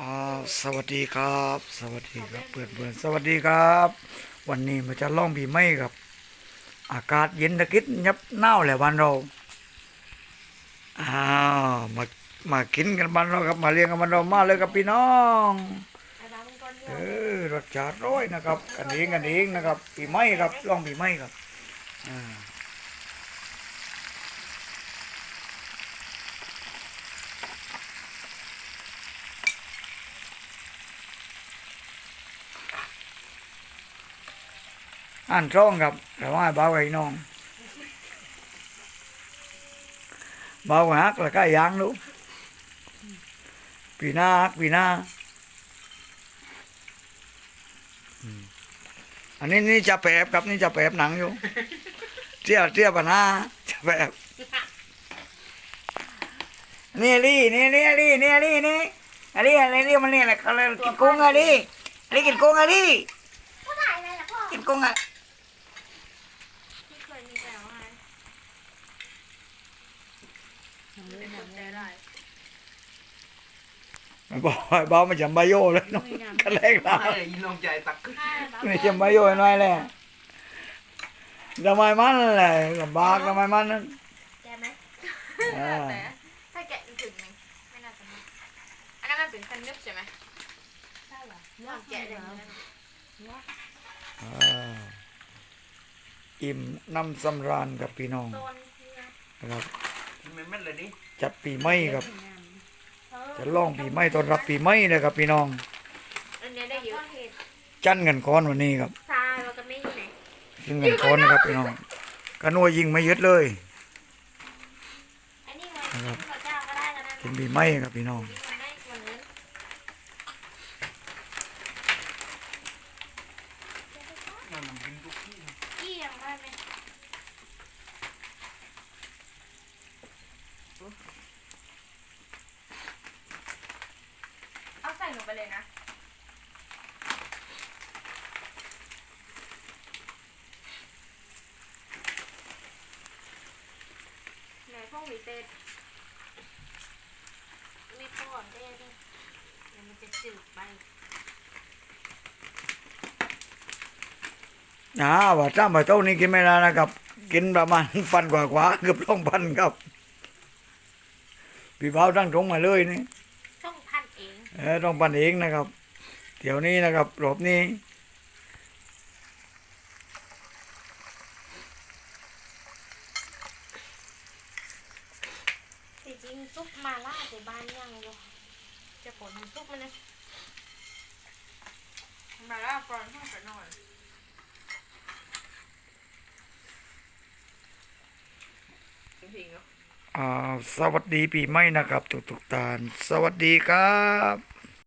อ่าสวัสดีครับ สวัสดีครับเพื่อนเพื่อนๆสวัสดีครับ วันนี้มาจะล่องปีใหม่ครับ อากาศเย็นตะกิดยับหนาวแหละวันเราอ้าวมามากินกันบ้านเราครับ มาเลี้ยงกันบ้านเรามาเลยครับพี่น้องเออรสชาติร้อยนะครับ กันเองกันเองนะครับปีใหม่ครับล่องปีใหม่ครับอ่า อ่านช่องครับแต่ว่าเบาไอ้น้องเบาหักแล้วก็ยางลูกปีหน้าฮักปีหน้าอืมอันนี้นี่จะแปบครับนี่จะแปบหนังอยู่เทียบเทียบปัญหาจะแปบนี่ลี่นี่นี่ลี่นี่ลี่นี่อันนี้อะไรนี่มันนี่แหละเขาเลยกินกุ้งอะดิอันนี้กินกุ้งอะดิพ่อถ่ายอะไรล่ะพ่อกินกุ้งอะไม่เค ยมีแต่ว่าเป็นคนใจร้ายบอกให้เบามันจะมาโยเลยน้องกันแรกเราให้ยินลงใจตักขึ้นนี่จะมาโยหน่อยแหละทำไมมันแหละลำบากทำไมมันนั่นแกไหมอ่าแต่ถ้าแกะถึงไหมไม่น่าจะมีอันนั้นมันเป็นคันนึบใช่ไหมใช่เหรอลองแกะเลยนะ อ่าอิ่มน้ำสำราญกับพี่น้องโซนนะครับมันเม็ดเลยดิจัดปีใหม่ครับ จะล่องปีใหม่ต้อนรับปีใหม่เลยครับพี่น้องอันนี้ได้เยอะจันกันค้อนวันนี้ครับทรายเราจะไม่อยู่ไหนยิงกันค้อนนะครับพี่น้องกระนัวยิงไม่ยึดเลยอันนี้มันพระเจ้าก็ได้ก็ได้กินปีใหม่ครับพี่น้อง มันได้เหมือนเงิน กี้ยังได้ไหมเอาใส่ลงไปเลยนะ ไหนพวกวิเศษไม่ป้อนได้ดิเดี๋ยวมันจะจืดไป อ่าว่าจ้ามาเต้านี้กินไม่ได้นะครับ กินประมาณฟันกว่ากว่าๆเกือบสองพันครับ พี่เบาตั้งตรงมาเลยนี่ช่องพันเองเออต้องปั่นเองนะครับ เดี๋ยวนี้นะครับรอบนี้จริงๆซุปมาล่าในบ้านยังอยู่จะผลมันซุปมันนะมาล่าฟรอนห้องไปหน่อย จริงๆเนาะอ่า สวัสดีปีใหม่นะครับทุกๆท่าน สวัสดีครับ